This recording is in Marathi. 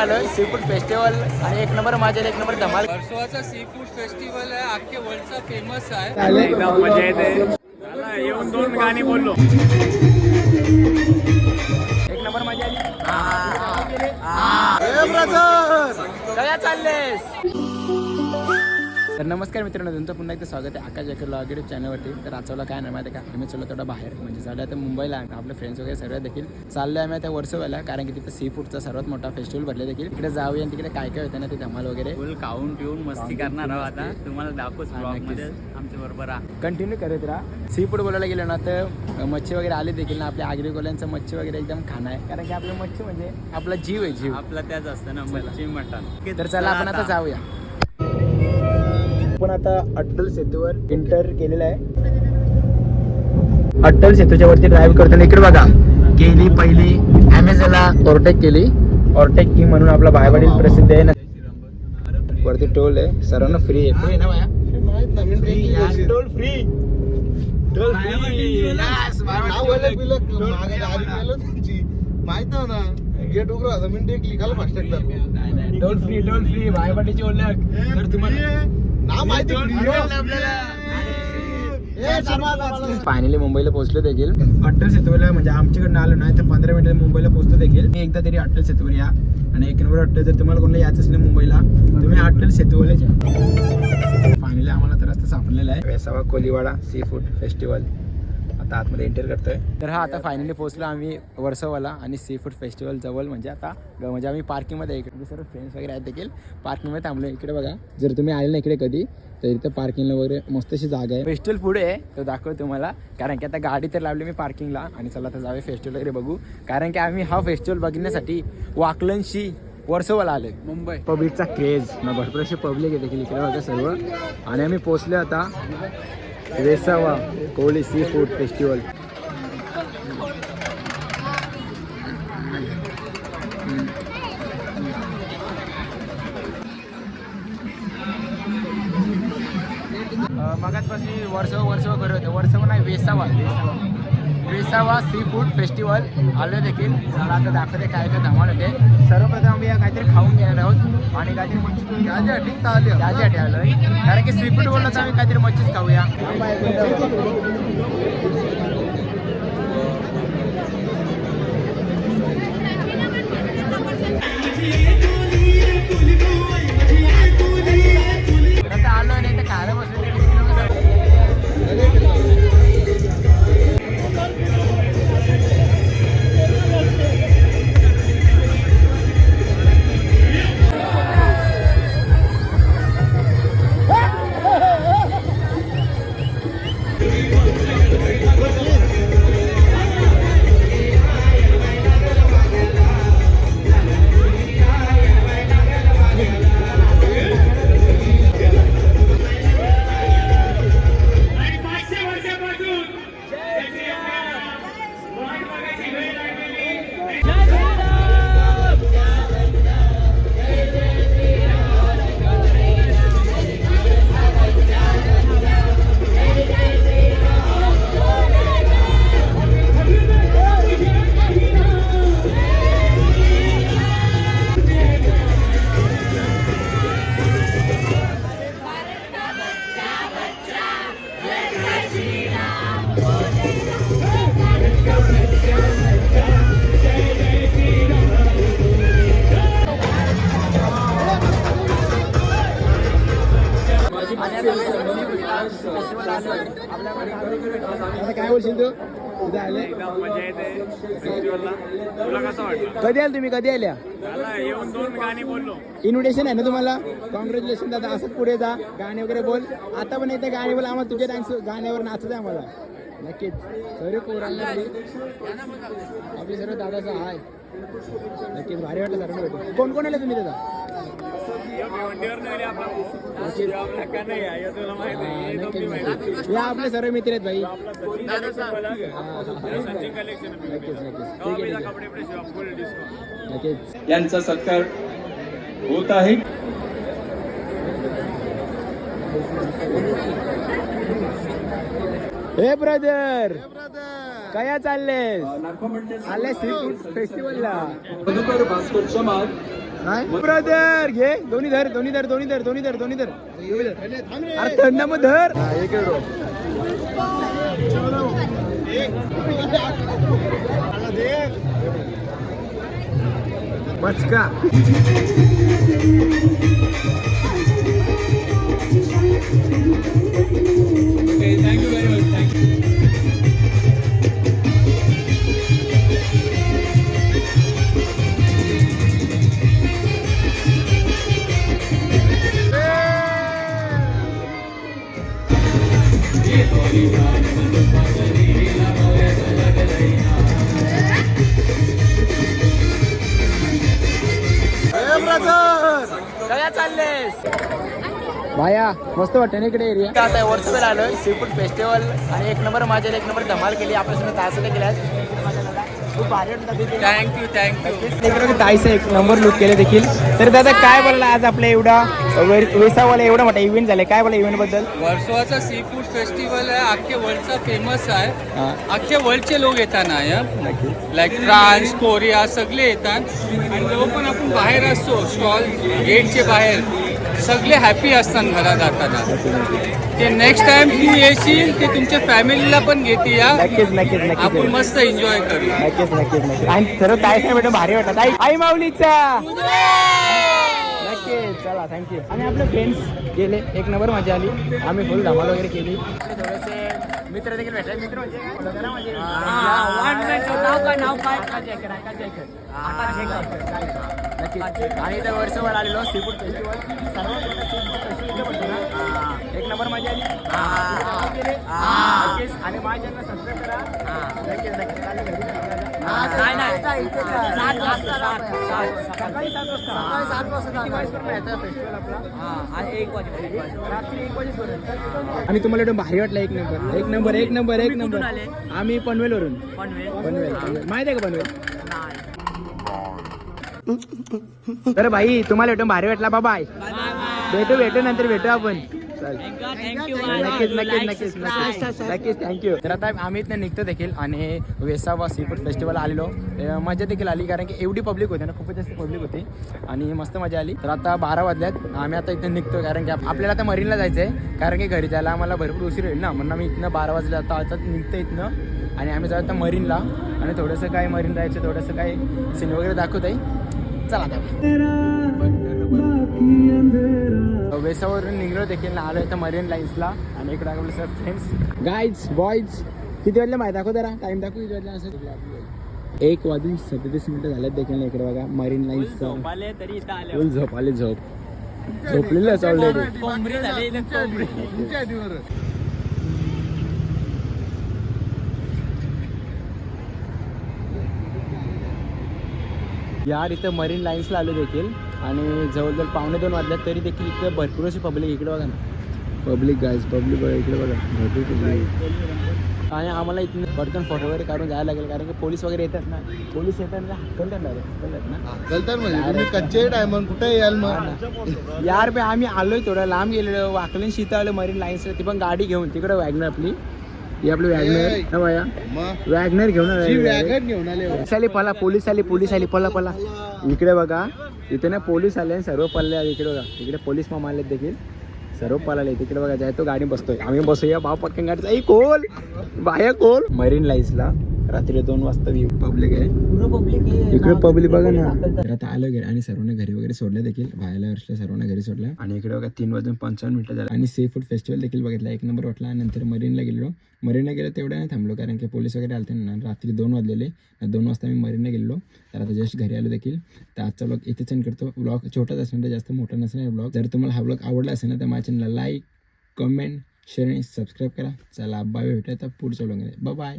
आलोय सी फूड फेस्टिवल आणि एक नंबर माझ्या एक नंबर धमाल. वर्सोवाचा सी फूड फेस्टिवल आहे अख्खे वर्ल्डचा फेमस आहे. एकदम मजा येते. चला, येऊन दोन गाणी बोललो. एक नंबर माझ्या काय चाललेस. तर नमस्कार मित्रांनो तुमचं पुन्हा एकदा स्वागत आहे आकाश जकर लॉग युट्यूब चॅनलवरती. तर आजचा काय नाही माहिती का आम्ही चाललो थोडा बाहेर. म्हणजे चाललं आता मुंबईला आपले फ्रेंड्स वगैरे सर्व देखील चाललो आम्ही त्या वर्सोवाला कारण की तिथे सी फूडचा सर्वात मोठा फेस्टिवल भरले देखील. इकडे जाऊया आणि तिकडे काय काय होतं ना ते धमाल वगैरे. फुल खाऊन पिऊन मस्ती करणार आहोत आता. तुम्हाला दाखवच आमच्या बरोबर कंटिन्यू करत राहा. सी फूड बोलायला गेलं ना तर मच्छी वगैरे आली देखील ना आपल्या आगरीकोल्यांचं मच्छी वगैरे एकदम खाणं आहे. कारण की आपलं मच्छी म्हणजे आपला जीव आहे जीव. आपला त्याच असतं ना मच्छी मटण. तर चला आपण आता जाऊया. आपण आता अट्टल सेतूवर इंटर केलेलं आहे. अट्टल सेतूच्या वरती ड्राईव्ह करताना इकडे बघा गेली पहिली ॲमेझॉनला ओव्हरटेक केली. ओव्हरटेक की म्हणून आपला बायवाडील प्रसिद्ध आहे. ना वरती टोल आहे. सर्वांना फ्री आहे. फ्री ना टोल फ्री टोल फ्री माहीत ना? गेट उघडा. होता मी टेकली. काल FASTag toll free toll free बायवाडीची ओळख. तर तुम्हाला फायनली मुंबईला पोहोचलो देखील. अट्टल सेतूला म्हणजे आमच्याकडनं आलो नाही तर पंधरा मिनिटात मुंबईला पोहोचतो देखील. मी एकदा तरी अट्टल सेतूवर या. आणि एक नंबर अट्टल जर तुम्हाला कोणाला यायचं असेल मुंबईला तुम्ही अट्टल सेतूवरच या फायनली आम्हाला तर रस्ता सापडलेला आहे. Vesava Koliwada sea food festival आता आतमध्ये एंटर करतोय. तर हा आता फायनली पोहोचलो आम्ही वर्सोवाला आणि सी फूड फेस्टिवल जवळ. म्हणजे आता म्हणजे आम्ही पार्किंगमध्ये इकडे सर्व फ्रेंड्स वगैरे आहेत देखील. पार्किंगमध्ये थांबलो इकडे बघा जर तुम्ही आले ना इकडे कधी तर इथं पार्किंगला वगैरे मस्त अशी जागा आहे. फेस्टिवल पुढे आहे तो दाखव तुम्हाला. कारण की आता गाडी तर लावली मी पार्किंगला आणि चला आता जावे फेस्टिवल वगैरे बघू. कारण की आम्ही हा फेस्टिवल बघण्यासाठी वाकलनशी वर्सोवाला आले मुंबई. पब्लिकचा क्रेज ना भरपूर अशी पब्लिक आहे देखील इकडे होते सर्व. आणि आम्ही पोचलो आता Vesava Koli sea food festival. मगाचपासून वर्ष वर्ष करत होते. वर्ष नाही Vesava. Vesava. Vesava sea food festival आलो देखील. मला आता दाखवते काय काय धमाल होते. सर्वप्रथम आम्ही या काहीतरी खाऊन घेणार आहोत. आणि काहीतरी मच्छी त्याच्यासाठी त्याच्यासाठी आलोय. कारण की सी फूड बोललं तर आम्ही काहीतरी मच्छीच खाऊया. आलो नाही तर खायला बसलो काय बोलशील तू? इथे आले. मजा येते. कधी आले तुम्ही? कधी आल्या? चला येऊन दोन गाणी बोललो. इन्व्हिटेशन आहे ना तुम्हाला? कॉंग्रॅच्युलेशन दादा. असंच पुढे जा. गाणे वगैरे बोल. आता पण एकदा गाणे बोल. आम्हाला तुझ्या डान्स गाण्यावर नाचू आहे आम्हाला. नक्कीच. सर्व पोरांना आपले सर्व दादाचा हाय. नक्कीच भारी वाटलं सर्व भेटून. कोण कोण आले तुम्ही दादा हे हे. या आपले सर्व मित्र आहेत भाई. नक्कीच यांचा सत्कार होत आहे. हे ब्रदर कया चालले आले सी फूड फेस्टिवलला मधुकर भास्कर चमार काय ब्रदर घे. दोन्ही धर दोन्ही धर दोन्ही धर दोन्ही धर दोन्ही धर. अरे थंड मग धर. एक मचका. भाया मस्त वाटतं ना इकडे एरिया आता वर्षभर आलोय सी फूड फेस्टिवल आणि एक नंबर माझ्या एक नंबर धमाल केली आपल्यासमोर तासाने केल्यात खूप भारी. थँक्यू थँक्यू ताईचं एक नंबर लुक केले देखील. तर दादा काय बोलला आज आपल्या एवढा? वेसावाला एवढा मोठा इव्हेंट झालाय. काय बोला इव्हेंटबद्दल? वर्सोवाचा सी फूड फेस्टिवल आहे. अख्ख्या वर्ल्डचा फेमस आहे. हा, अख्ख्या वर्ल्डचे लोक येतात ना या? नक्की. लाईक फ्रान्स कोरिया सगळे येतात. आणि जेव्हा पण आपण बाहेर असतो स्टॉल गेटचे बाहेर सगळे हॅपी असतात घरात जाताना. ते नेक्स्ट टाइम तू येशील ते तुमच्या फॅमिलीला पण घेते या? नक्कीच नक्कीच नक्कीच. आपण मस्त एन्जॉय करू. नक्कीच नक्कीच नक्कीच. आणि ताई साहेब भेटून भारी वाटत आई आई माऊलीचा! चला थँक्यू आणि आपले फ्रेंड्स गेले. एक नंबर मजा आली. आम्ही फुल धमाल वगैरे केली. थोडेसे मित्र देखील भेटले. मित्र म्हणजे म्हणजे? नाव काय? नाव काय? नक्कीच. आणि इथं वर्षभर आलेलो सी फूड फेस्टिवल एक नंबर मजा आली. आणि माझ्या सबस्क्राईब करा. नक्कीच नक्कीच. नाही वाजता सकाळी सात वाजता. किती वाजेपर्यंत येतं festival आपला? रात्री एक वाजेपर्यंत आणि तुम्हाला एकदम भारी वाटलं एक नंबर एक नंबर एक नंबर एक नंबर आम्ही पनवेल. वरून पनवेल. पनवेल माहीत आहे का पनवेल? तर भाई तुम्हाला एकदम भारी वाटला. बाबाय भेटू भेटू नंतर भेटू आपण. नक्कीच नक्कीच नक्कीच नक्कीच नक्कीच थँक्यू तर आता आम्ही इथनं निघतो देखील आणि वेसावा सी फूड फेस्टिवल आलेलो. मजा देखील आली कारण की एवढी पब्लिक होती ना खूपच जास्त पब्लिक होती. आणि मस्त मजा आली. तर आता बारा वाजल्यात. आम्ही आता इथं निघतो कारण की आप- आपल्याला आता मरीनला जायचं आहे कारण की घरी जायला आम्हाला भरपूर उशीर होईल ना. म्हणून आम्ही इथनं बारा वाजले आता आता निघतो इथनं. आणि आम्ही जाऊ आता मरीनला. आणि थोडंसं काय मरीन जायचं थोडंसं काय सीन वगैरे दाखवत आहे चला आता. वेसावरून निघलो देखील आलो इथं मरीन लाईन्सला आणि इकडे आपले सर फ्रेंड्स गाईज बॉईज किती वाजले माहिती दाखव जरा. टाइम दाखव किती वाजले असं. एक वाजून सदतीस मिनिटं झालेत देखील इकडे बघा मरीन लाईन्सचा फुल झोप आली झोप. झोपलेलं ऑलरेडी यार इथं मरीन लाईन्सला आलो देखील. आणि जवळजवळ पावणे दोन वाजल्यात तरी देखील इकडे भरपूर अशी पब्लिक इकडे बघा ना. पब्लिक गाईज पब्लिक बघा इकडे बघा. भरपूर पब्लिक आणि आम्हाला इथून पटकन फोटो वगैरे काढून जायला लागेल कारण की पोलीस वगैरे येतात ना. पोलीस येतात ना हक्कल ना गलतान म्हणजे तुम्ही कच्चे डायमंड कुठे याल मग. यार बे आम्ही आलोय थोडं लांब गेलेलो वाकलन शीता आलो मरीन लाईन्सला. ती पण गाडी घेऊन तिकडे वॅगनर आपली. ही आपली वॅगनर. ना बाया वॅगनर घेऊन. वॅगन घेऊन आले हो. पोलीस आली पला पोलीस आली पोलीस आली पला पला. इकडे बघा. इथे ना पोलीस आले सर्व पल्ले इकडे बघा. इकडे पोलीस मामा आले देखील. सर्व पळाले तिकडे बघा जाय तो गाडी बसतोय. आम्ही बसूया भाव पटकन गाडी आई कोल. बाया कोल. मरीन लाईन्सला रात्री दोन वाजता पब्लिक आहे. इकडे पब्लिक बघा ना. तर आता आलं घरी आणि सर्वांना घरी वगैरे सोडलं देखील. भायला वर्षला सर्वांना घरी सोडलं. आणि इकडे बघा तीन वाजून पंचावन्न मिनिटं झालं. आणि सी फूड फेस्टिवल देखील बघितला. एक नंबर वाटला. नंतर मरीनला गेलो मरीनला गेलो तेवढ्या नाही थांबलो. कारण की पोलीस वगैरे आलते ना. रात्री दोन वाजलेले. दोन वाजता मी मरीनला गेलो तर आता जस्ट घरी आलो देखील. तर आजचा ब्लॉग इथेच एंड करतो. ब्लॉग छोटाच असणार जास्त मोठा नसणार ब्लॉग जर तुम्हाला हा ब्लॉग आवडला असेल ना तर माझ्या चॅनलला लाईक कमेंट शेअर आणि सबस्क्राईब करा. चला बाय भेटूया तर पुढच्या ब्लॉगमध्ये बाय